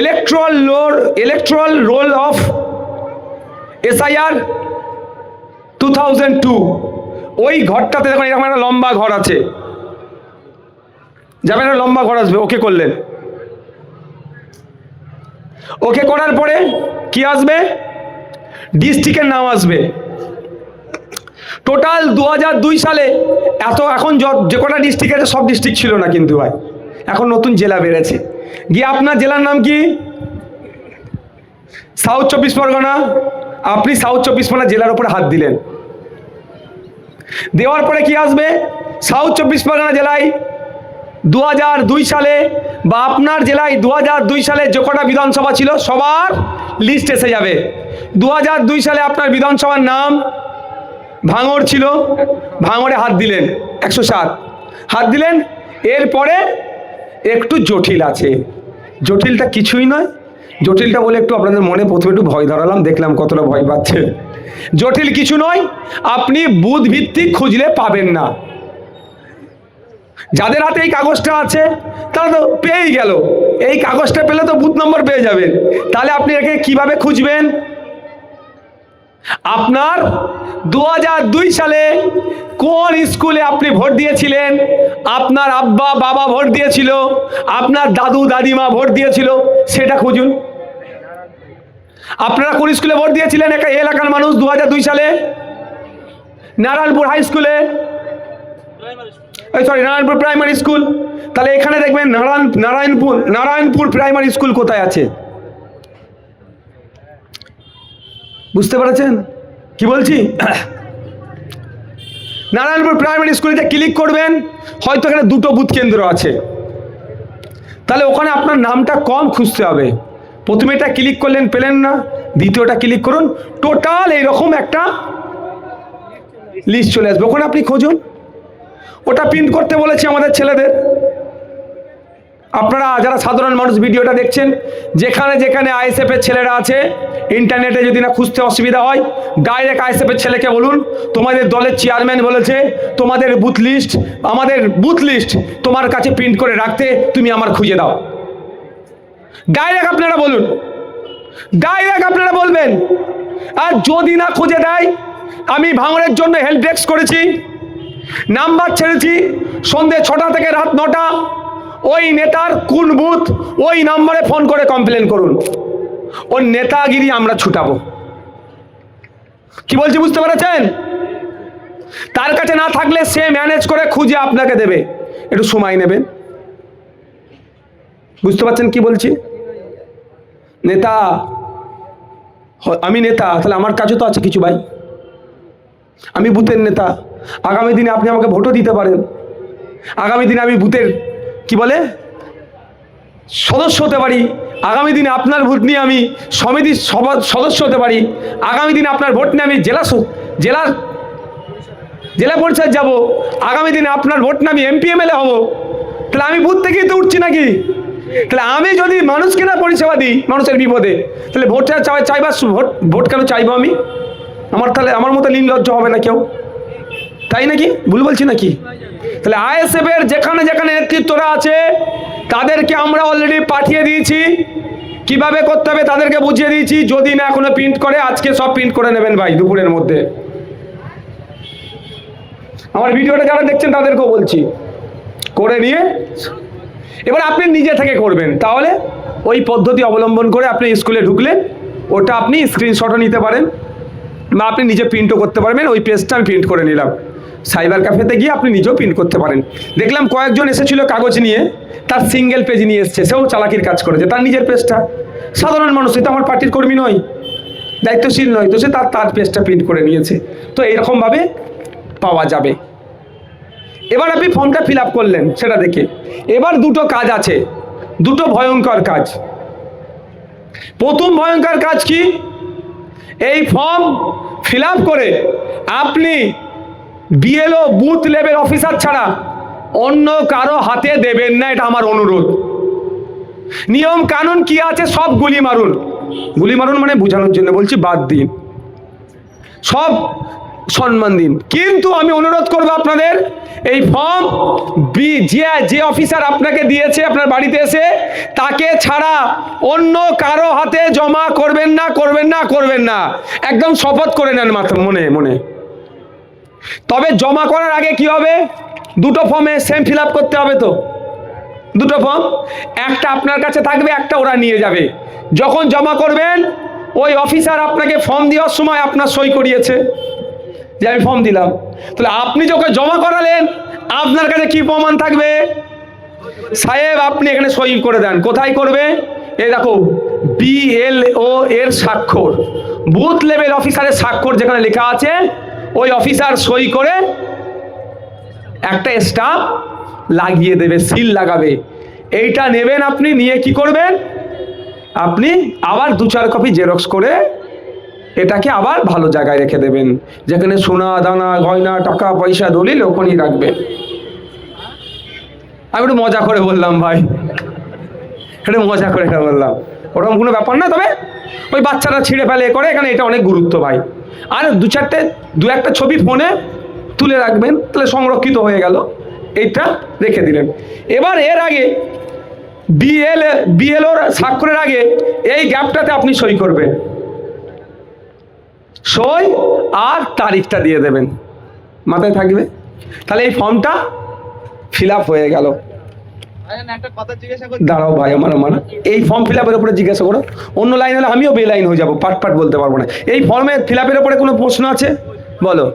Electoral লোর electoral roll of SIR two thousand two ওই ঘরটাতে দেখুন, এরকম একটা লম্বা ঘর আছে। যাবেন একটা লম্বা ঘর আসবে, ওকে করলেন। ওকে করার পরে কি আসবে? ডিস্ট্রিক্টের নাম আসবে। টোটাল দু দুই সালে এত, এখন যে কটা ডিস্ট্রিক্ট আছে, সব ডিস্ট্রিক্ট ছিল না কিন্তু ভাই। এখন নতুন জেলা বেড়েছে। গিয়ে আপনার জেলার নাম কি? সাউথ চব্বিশ পরগনা। আপনি সাউথ চব্বিশ পরগনা জেলার উপরে হাত দিলেন। দেওয়ার পরে কি আসবে? সাউথ চব্বিশ পরগনা জেলায় দু দুই সালে বা আপনার জেলায় দু দুই সালে যে কটা বিধানসভা ছিল, সবার লিস্ট এসে যাবে। দু দুই সালে আপনার বিধানসভার নাম ভাঙর ছিল। ভাঙরে হাত দিলেন একশো সাত। হাত দিলেন, এরপরে একটু জটিল আছে। জটিলটা কিছুই নয়। জটিলটা বলে একটু আপনাদের মনে প্রথমে একটু ভয় ধরালাম, দেখলাম কতটা ভয় পাচ্ছে। জটিল কিছু নয়, আপনি বুধ ভিত্তিক খুঁজলে পাবেন না। যাদের হাতে এই কাগজটা আছে, তারা তো পেয়েই গেল। এই কাগজটা পেলে তো বুথ নম্বর পেয়ে যাবেন। তাহলে আপনি একে কীভাবে খুঁজবেন? আপনার দু সালে কোন স্কুলে আপনি ভোট দিয়েছিলেন? আপনার আব্বা, বাবা ভোট দিয়েছিল, আপনার দাদু, দাদিমা ভোট দিয়েছিল, সেটা খুঁজুন। আপনারা কোন স্কুলে ভোট দিয়েছিলেন? একা এই এলাকার মানুষ দু সালে? নারায়ণপুর হাই স্কুলে? সরি নারায়ণপুর প্রাইমারি স্কুল তাহলে এখানে দেখবেন নারায়ণ নারায়ণপুর নারায়ণপুর প্রাইমারি স্কুল কোথায় আছে? বুঝতে পেরেছেন? কি বলছি? নারায়ণপুর প্রাইমারি স্কুলেতে ক্লিক করবেন, হয়তো এখানে দুটো বুথ কেন্দ্র আছে। তাহলে ওখানে আপনার নামটা কম খুঁজতে হবে। প্রথমে এটা ক্লিক করলেন, পেলেন না। দ্বিতীয়টা ক্লিক করুন, টোটাল এইরকম একটা লিস্ট চলে আসবে। ওখানে আপনি খুঁজুন। ওটা প্রিন্ট করতে বলেছি আমাদের ছেলেদের। আপনারা যারা সাধারণ মানুষ ভিডিওটা দেখছেন, যেখানে যেখানে আইএসএফ এর ছেলেরা আছে ইন্টারনেটে যদি না খুঁজতে অসুবিধা হয় ডাইরেক্ট আইএসএফ এর ছেলেকে বলুন, তোমাদের দলের চেয়ারম্যান বলেছে, তোমাদের বুথ লিস্ট আমাদের বুথ লিস্ট তোমার কাছে প্রিন্ট করে রাখতে তুমি আমার খুঁজে দাও। ডাইরেক্ট আপনারা বলুন ডাইরেক্ট আপনারা বলবেন। আর যদি না খুঁজে দেয়, আমি ভাঙড়ের জন্য হেল্প ডেস্ক করেছি নাম্বার ছেড়েছি সন্ধে ছটা থেকে রাত নটা ওই নেতার কোন বুথ, ওই নাম্বারে ফোন করে কমপ্লেন করুন। ওর নেতাগিরি আমরা ছুটাবো। কি বলছি বুঝতে পেরেছেন? তার কাছে না থাকলে সে ম্যানেজ করে খুঁজে আপনাকে দেবে। একটু সময় নেবেন। বুঝতে পারছেন কি বলছি? নেতা আমি নেতা, তাহলে আমার কাছে তো আছে কিছু ভাই। আমি বুথের নেতা। আগামী দিনে আপনি আমাকে ভোটও দিতে পারেন। আগামী দিনে আমি বুথের কি বলে? সদস্য হতে পারি। আগামী দিনে আপনার ভোট নিয়ে আমি সমিতির সদস্য হতে পারি। আগামী দিনে আপনার ভোট নিয়ে আমি জেলা জেলার জেলা পরিষদ যাব। আগামী দিনে আপনার ভোট নিয়ে আমি এমপি হব। তাহলে আমি বুথ থেকেই তো উঠছি নাকি? তাহলে আমি যদি মানুষকে না পরিষেবা দিই মানুষের বিপদে, তাহলে ভোট চাই চাইবার ভোট ভোট কেন চাইব আমি? আমার তাহলে আমার মতো নির্লজ্জ হবে না কেউ? তাই নাকি? ভুল বলছি নাকি? তাহলে আইএসএফ এর যেখানে যেখানে নেতৃত্বরা আছে, তাদেরকে আমরা অলরেডি পাঠিয়ে দিয়েছি। কীভাবে করতে হবে তাদেরকে বুঝিয়ে দিয়েছি। যদি না এখনও প্রিন্ট করে, আজকে সব প্রিন্ট করে নেবেন ভাই, দুপুরের মধ্যে। আমার ভিডিওটা যারা দেখছেন, তাদেরকেও বলছি। করে নিয়ে, এবার আপনি নিজে থেকে করবেন। তাহলে ওই পদ্ধতি অবলম্বন করে আপনি স্কুলে ঢুকলে, ওটা আপনি স্ক্রিনশটও নিতে পারেন। বা আপনি নিজে প্রিন্টও করতে পারবেন, ওই পেজটা আমি প্রিন্ট করে নিলাম। সাইবার ক্যাফেতে গিয়ে আপনি নিজেও প্রিন্ট করতে পারেন। দেখলাম কয়েকজন এসেছিল কাগজ নিয়ে, তার সিঙ্গেল পেজ নিয়ে এসছে, সেও চালাকির কাজ করেছে, তার নিজের পেজটা সাধারণ মানুষ তো আমার পার্টির কর্মী নয়, দায়িত্বশীল নয়, তো সে তার তার পেজটা প্রিন্ট করে নিয়েছে। তো এরকমভাবে পাওয়া যাবে। এবার আপনি ফর্মটা ফিল করলেন, সেটা দেখে। এবার দুটো কাজ আছে, দুটো ভয়ঙ্কর কাজ। প্রথম ভয়ঙ্কর কাজ কি? এই ফর্ম আপ করে আপনি বিএলও বুথ লেভেল অফিসার ছাড়া অন্য কারও হাতে দেবেন না, এটা আমার অনুরোধ। নিয়ম কানুন কি আছে সব গুলি মারুন। গুলি মারুন মানে বোঝানোর জন্য বলছি বাদ দিন। সব সম্মান দিন। কিন্তু আমি অনুরোধ করব আপনাদের, এই ফর্ম বি যে যে অফিসার আপনাকে দিয়েছে, আপনার বাড়িতে এসে, তাকে ছাড়া অন্য কারও হাতে জমা করবেন না করবেন না করবেন না। একদম শপথ করে নেন মাথা, মনে মনে। তবে জমা করার আগে কি হবে? দুটো ফর্মে সেম ফিল করতে হবে তো? দুটো ফর্ম একটা আপনার কাছে থাকবে, একটা ওরা নিয়ে যাবে। যখন জমা করবেন, ওই অফিসার আপনাকে ফর্ম দেওয়ার সময় আপনার সই করিয়েছে। যে আমি ফর্ম দিলাম। তাহলে আপনি যখন জমা করালেন, আপনার কাছে কি প্রমাণ থাকবে? সাহেব, আপনি এখানে সই করে দেন। কোথায় করবে? এই দেখো বিএলও এর স্বাক্ষর। বুথ লেভেল অফিসারের স্বাক্ষর যেখানে লেখা আছে, ওই অফিসার সই করে একটা স্টাফ লাগিয়ে দেবে সিল লাগাবে। এইটা নেবেন আপনি, নিয়ে কি করবেন? আপনি আবার দু চার কপি জেরক্স করে এটাকে আবার ভালো জায়গায় রেখে দেবেন। যেখানে সোনা, দানা, গয়না, টাকা, পয়সা, দলিল ওখানেই রাখবেন আমি একটু মজা করে বললাম ভাই। একটু মজা করে বললাম। ওরকম কোনো ব্যাপার না, তবে ওই বাচ্চারা ছিঁড়ে ফেলে করে এখানে এটা অনেক গুরুত্ব ভাই। আর দু চারটে, দু একটা ছবি ফোনে তুলে রাখবেন, তাহলে সংরক্ষিত হয়ে গেল। এইটা রেখে দিলেন। এবার এর আগে বিএল বিএলওর স্বাক্ষরের আগে এই গ্যাপটাতে আপনি সই করবেন। সই আর তারিখটা দিয়ে দেবেন। মাথায় থাকবে? তাহলে এই ফর্মটা ফিল হয়ে গেল। দাঁড়াও ভাই, আমার আমার। এই ফর্ম ফিল আপের উপরে জিজ্ঞাসা করো। অন্য লাইন হলে আমিও বে লাইন হয়ে যাব, পাট পাট বলতে পারব না। এই ফর্মে ফিল আপের উপরে কোনো প্রশ্ন আছে? বলো।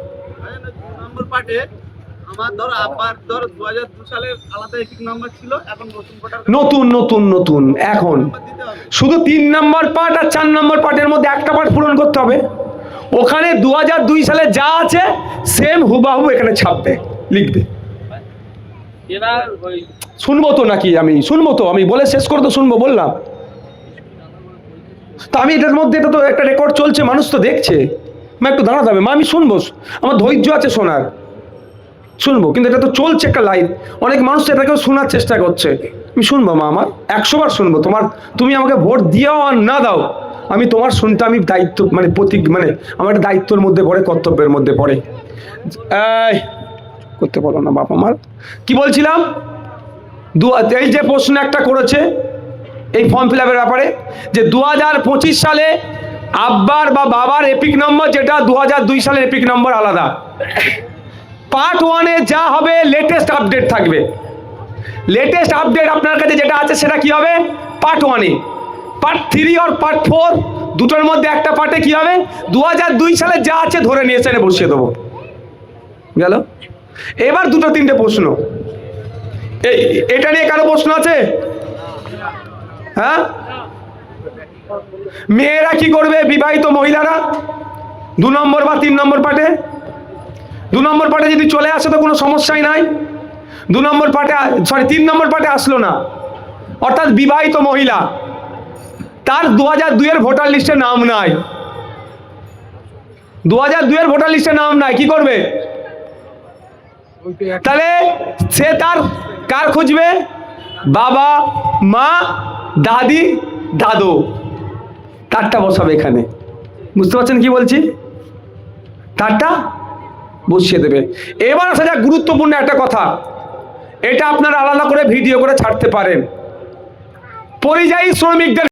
নতুন নতুন নতুন, এখন। শুধু তিন নম্বর পার্ট আর চার নম্বর পার্টের মধ্যে একটা পার্ট পূরণ করতে হবে। ওখানে দু হাজার দুই সালে যা আছে সেম হুবাহু এখানে ছাপবে লিখবে। শুনব তো নাকি আমি? শুনব তো আমি বলে শেষ করে তো শুনব বললাম। তা আমি এটার মধ্যে এটা তো একটা রেকর্ড চলছে মানুষ তো দেখছে। মা একটু দাঁড়াতে হবে। মা আমি শুনব আমার ধৈর্য আছে শোনার। শুনব কিন্তু এটা তো চলছে একটা লাইভ অনেক মানুষ এটাকেও শোনার চেষ্টা করছে। আমি শুনব মা আমার একশো বার শুনব। তোমার তুমি আমাকে ভোট দিও আর না দাও। আমি তোমার শুনতে, আমি দায়িত্ব মানে প্রতীক মানে আমার একটা দায়িত্বের মধ্যে পড়ে, কর্তব্যের মধ্যে পড়ে। করতে পারো না বাপ আমার। কি বলছিলাম? দু এই যে প্রশ্ন একটা করেছে এই ফর্ম ফিল ব্যাপারে, যে দু হাজার পঁচিশ সালে আব্বার বা বাবার এপিক নম্বর যেটা দু দুই সালের এপিক নম্বর আলাদা। পার্ট ওয়ানে যা হবে লেটেস্ট আপডেট থাকবে। লেটেস্ট আপডেট আপনার কাছে যেটা আছে, সেটা কি হবে? পার্ট ওয়ানে পার্ট থ্রি আর পার্ট ফোর দুটোর মধ্যে একটা পার্টে কি হবে? দু দুই সালে যা আছে ধরে নিয়ে এনে বসিয়ে দেবো। গেল? এবার দুটো তিনটে প্রশ্ন। এটা নিয়ে কারও প্রশ্ন আছে? হ্যাঁ? মেয়েরা কি করবে বিবাহিত মহিলারা? দু নম্বর বা তিন নম্বর পাটে দু নম্বর পাটে যদি চলে আসে তো কোনো সমস্যাই নাই। দু নম্বর পাটে সরি তিন নম্বর পাটে আসলো না। অর্থাৎ বিবাহিত মহিলা। তার দু হাজার দুইয়ের ভোটার লিস্টে নাম নাই। দু হাজার দুইয়ের ভোটার লিস্টে নাম নাই, কি করবে? তাহলে সে তার কার খুঁজবে? বাবা, মা, দাদি, দাদু। তারটা বসাবে এখানে। বুঝতে পারছেন কি বলছি? তারটা বসিয়ে দেবে। এবার আসা যাক গুরুত্বপূর্ণ একটা কথা। এটা আপনারা আলাদা করে ভিডিও করে ছাড়তে পারেন। পরিযায়ী শ্রমিকদের